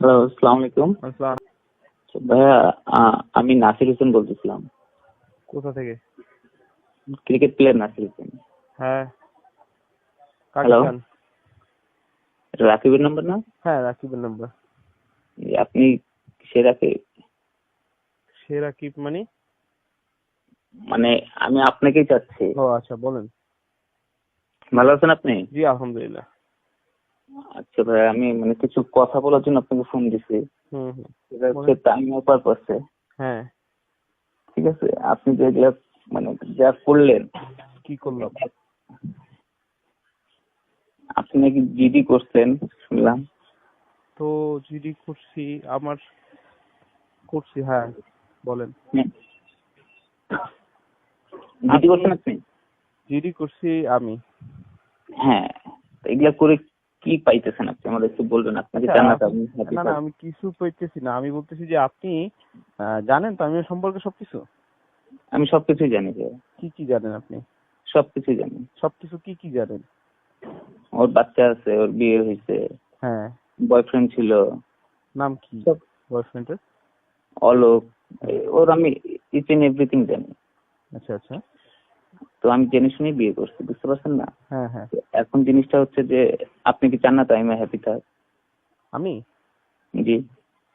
Hello আসসালামু আলাইকুম আসসালাম ভাইয়া আহ, আমি নাসির হোসেন বলতেছিলাম। কোথা থেকে? Cricket player Nasir Hossain. হ্যাঁ। কাকে Hello? চান? এটা রাকিবের নাম্বার না? হ্যাঁ রাকিবের নাম্বার। এই আপনি সে রাকিব? সে রাকিব মানে? মানে আমি আপনাকেই চাচ্ছি। ও আচ্ছা বলেন। ভালো আছেন আপনি? জি আলহামদুলিল্লাহ। আচ্ছা ভাই আমি মানে কিছু কথা বলার জন্য আপনাকে ফোন দিছি। সেটা হচ্ছে টাইম পারপাসে হ্যাঁ। ঠিক আছে? আপনি যে এগুলা মানে যা করলেন। কি করলাম আপনি নাকি জিডি করছেন শুনলাম। তো জিডি করছি আমার করছি হ্যাঁ বলেন। জিডি করছেন আপনি? জিডি করছি আমি। হ্যাঁ এগুলা করে কি পাইতেছেন আপনি? আমাদের একটু বলবেন আপনাকে জানাতে না না আমি কিছু পেতেছি না। আমি বলতেছি যে আপনি জানেন তো আমি সম্পর্কে সবকিছু? আমি সবকিছুই জানি যে। কি কি জানেন আপনি? সবকিছুই জানি। সবকিছু কি কি জানেন? ওর বাচ্চা আছে ওর বিয়ে হয়েছে। হ্যাঁ। বয়ফ্রেন্ড ছিল। নাম কি? সব বয়ফ্রেন্ডের অলোক। ওর আমি ইচ এন্ড এভরিথিং জানি। আচ্ছা আচ্ছা। তো আমি জেনে শুনে বিয়ে করছি বুঝতে পারছেন না? হ্যাঁ হ্যাঁ। এখন জিনিসটা হচ্ছে যে আপনি কি চান না তাই আমি হ্যাপি থাক? আমি? জি।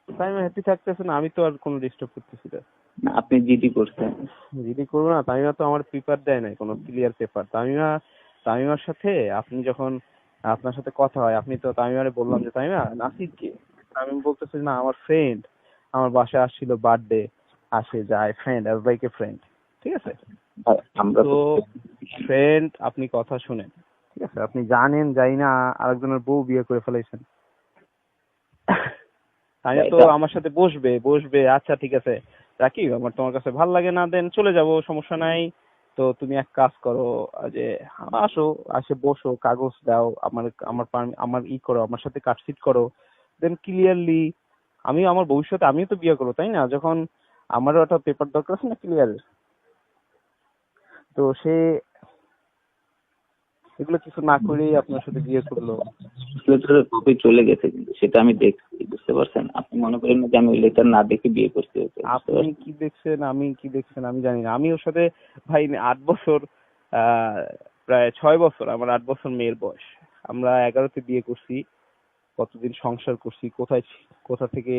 টাইমে হ্যাপি থাকতেছে না আমি তো আর কোনো ডিস্টার্ব করতেছি না। আপনি জিডি করছেন। যদি করব না তামিমা তো আমার পেপার দেয় নাই কোনো ক্লিয়ার পেপার তামিমা তামিমার সাথে আপনি যখন আপনার সাথে কথা হয় আপনি তো তামিমারে বললাম যে তামিমা নাসির কে? তামিম বলতেছে না আমার ফ্রেন্ড আমার বাসায় আসছিল বার্থডে আসে যায় friend as like a friend ঠিক আছে? আমরা তো ফ্রেন্ড আপনি কথা শুনেন। ঠিক আছে? আপনি জানেন যাই না আরেকজনের বউ বিয়ে করে ফেলাইছেন। তাই তো আমার সাথে বসবে বসবে আচ্ছা ঠিক আছে। রাকিব আমার তোমার কাছে ভালো লাগে না দেন চলে যাব সমস্যা নাই। তো তুমি এক কাজ করো যে আসো আসে বসো কাগজ দাও আমার আমার আমার ই করো আমার সাথে কাটসিট করো। দেন ক্লিয়ারলি আমি আমার ভবিষ্যতে আমিও তো বিয়ে করব তাই না? যখন আমারও একটা পেপার দরকার আছে না ক্লিয়ারের তো সে এগুলো কিছু না করেই আপনার সাথে বিয়ে করল। লেটারের কপি চলে গেছে কিন্তু সেটা আমি দেখছি বুঝতে পারছেন? আপনি মনে করেন না যে আমি লেটার না দেখে বিয়ে করছি ওকে, আপনি কি দেখছেন আমি কি দেখছেন আমি জানি না। আমি ওর সাথে ভাই আট বছর প্রায় ছয় বছর আমার আট বছর মেয়ের বয়স। আমরা এগারোতে বিয়ে করছি কতদিন সংসার করছি কোথায় কোথা থেকে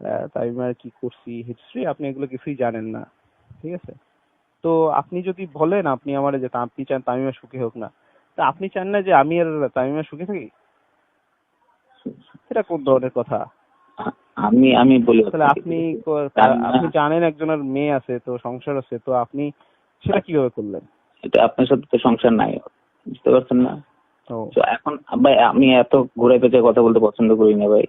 আহ, তামিমার কি করছি হিস্ট্রি আপনি এগুলো কিছুই জানেন না ঠিক আছে? তো আপনি যদি বলেন আপনি আমার যে আপনি চান তামিমা সুখী হোক না তা আপনি চান না যে আমি আর তামিমা সুখী থাকি? এটা কোন ধরনের কথা? আমি আমি বলি তাহলে আপনি আপনি জানেন একজনের মেয়ে আছে তো সংসার আছে তো আপনি সেটা কীভাবে করলেন? এটা আপনার সাথে তো সংসার নাই বুঝতে পারছেন না? তো এখন ভাই আমি এত ঘুরে পেঁচে কথা বলতে পছন্দ করি না ভাই।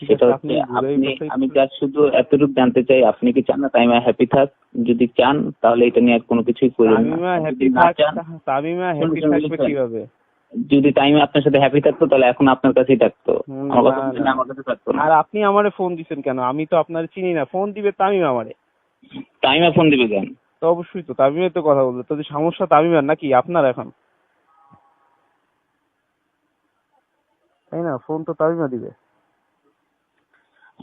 সেটা হচ্ছে আপনি আমি শুধু এতটুকু জানতে চাই আপনি কি চান না হ্যাপি থাক? যদি চান তাহলে এটা নিয়ে আর কোনো কিছুই করেন না। তামিমা হ্যাপি যদি তামিমা থাকবে কীভাবে? টাইমে আপনার সাথে হ্যাপি থাকতো তাহলে এখন আপনার কাছেই থাকতো। আমার কথা না, আমার কাছে থাকতো আর আপনি আমারে ফোন দিছেন কেন? আমি তো আপনার চিনি না। ফোন দিবে তামিম আমারে। টাইমে ফোন দিবে কেন? তো অবশ্যই তো তামিমের তো কথা বলবে। তো যে সমস্যা তামিমের নাকি? আপনার এখন। তাই না? ফোন তো তামিমা দিবে।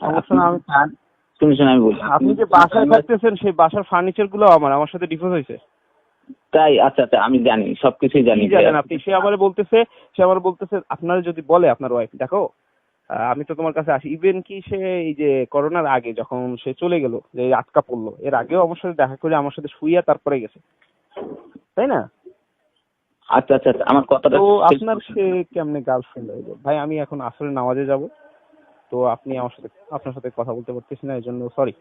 আমি শুনে শুনে আমি বলি। আপনি যে বাসায় থাকতেছেন সেই বাসার ফার্নিচারগুলো আমার আমার সাথে ডিভোর্স হয়েছে। তাই? আচ্ছা আচ্ছা আমি জানি সবকিছুই জানি জানেন আপনি? সে আবার বলতেছে সে আবার বলতেছে আপনার যদি বলে আপনার ওয়াইফ দেখো আমি তো তোমার কাছে আসি। ইভেন কি সে এই যে করোনার আগে যখন সে চলে গেল যে আটকা পড়ল এর আগেও আমার সাথে দেখা করে আমার সাথে শুইয়া তারপরে গেছে। তাই না? আচ্ছা আচ্ছা আচ্ছা, আমার কথাটা তো আপনার। সে কেমনে গার্লফ্রেন্ড হয়ে ভাই আমি এখন আসলে নামাজে যাব। তো আপনি আমার সাথে আপনার সাথে কথা বলতে পারতেছি না এই জন্য সরি